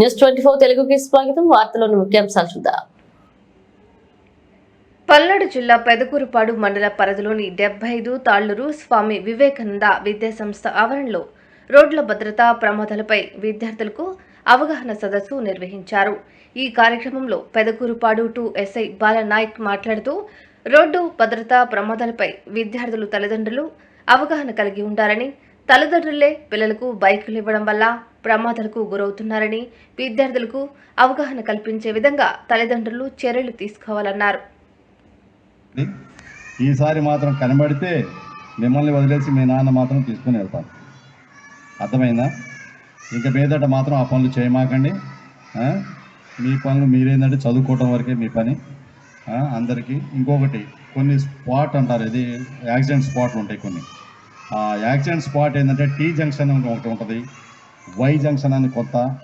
News twenty తెలుగుకి స్వాగతం. వార్తలోని ముఖ్యాంశాలు చూద్దాం. పల్నాడు జిల్లా పెదకూరుపాడు మండల పరిధిలోని డెబ్బై ఐదు తాళ్ళూరు స్వామి వివేకానంద విద్యాసంస్థ ఆవరణలో రోడ్ల భద్రతా ప్రమాదాలపై విద్యార్థులకు అవగాహన సదస్సు నిర్వహించారు. ఈ కార్యక్రమంలో పెదకూరుపాడు టు ఎస్ఐ బాలనాయక్ మాట్లాడుతూ రోడ్డు భద్రతా ప్రమాదాలపై విద్యార్థులు తల్లిదండ్రులు అవగాహన కలిగి ఉండాలని తల్లిదండ్రులే పిల్లలకు బైకులు ఇవ్వడం వల్ల ప్రమాదాలకు గురవుతున్నారని విద్యార్థులకు అవగాహన కల్పించే విధంగా తల్లిదండ్రులు చర్యలు తీసుకోవాలన్నారు. ఈసారి మాత్రం కనబడితే మిమ్మల్ని వదిలేసి మీ నాన్న మాత్రం తీసుకుని వెళ్తాను అర్థమైందా? ఇంకా మీదట మాత్రం ఆ పనులు చేయమాకండి. మీ పనులు మీరేంటంటే చదువుకోవటం వరకే మీ పని. అందరికీ ఇంకొకటి కొన్ని స్పాట్ అంటారు ఇది యాక్సిడెంట్ స్పాట్లు ఉంటాయి కొన్ని. ఆ యాక్సిడెంట్ స్పాట్ ఏంటంటే టీ జంక్షన్ అని ఒకటి ఉంటుంది. వై జంక్షన్ అని కొత్త.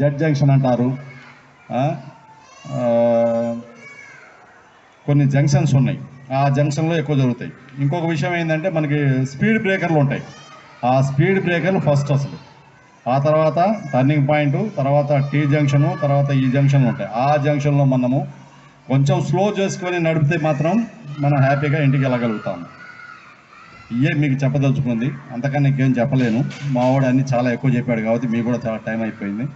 జెడ్ జంక్షన్ అంటారు. కొన్ని జంక్షన్స్ ఉన్నాయి. ఆ జంక్షన్లో ఎక్కువ జరుగుతాయి. ఇంకొక విషయం ఏంటంటే మనకి స్పీడ్ బ్రేకర్లు ఉంటాయి. ఆ స్పీడ్ బ్రేకర్లు ఫస్ట్ అసలు. ఆ తర్వాత టర్నింగ్ పాయింట్ తర్వాత టీ జంక్షను తర్వాత ఈ జంక్షన్లు ఉంటాయి. ఆ జంక్షన్లో మనము కొంచెం స్లో చేసుకొని నడిపితే మాత్రం మనం హ్యాపీగా ఇంటికి వెళ్ళగలుగుతాము. ఇయే మీకు చెప్పదలుచుకుంది. అంతకన్నా ఇంకేం చెప్పలేను. మావాడు అన్ని చాలా ఎక్కువ చెప్పాడు కాబట్టి మీకు కూడా చాలా టైం అయిపోయింది.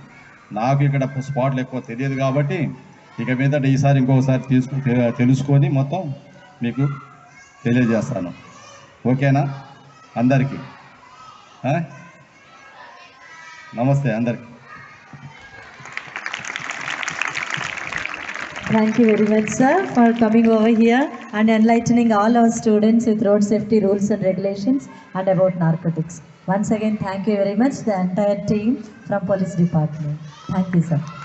నాకు ఇక్కడ స్పాట్లు ఎక్కువ తెలియదు కాబట్టి ఇక మీదట ఈసారి ఇంకొకసారి తీసుకు తెలుసుకొని మొత్తం మీకు తెలియజేస్తాను. ఓకేనా? అందరికీ. నమస్తే అందరికీ. Thank you very much, sir, for coming over here and enlightening all our students with road safety rules and regulations and about narcotics. Once again, thank you very much, the entire team from Police Department. Thank you, sir.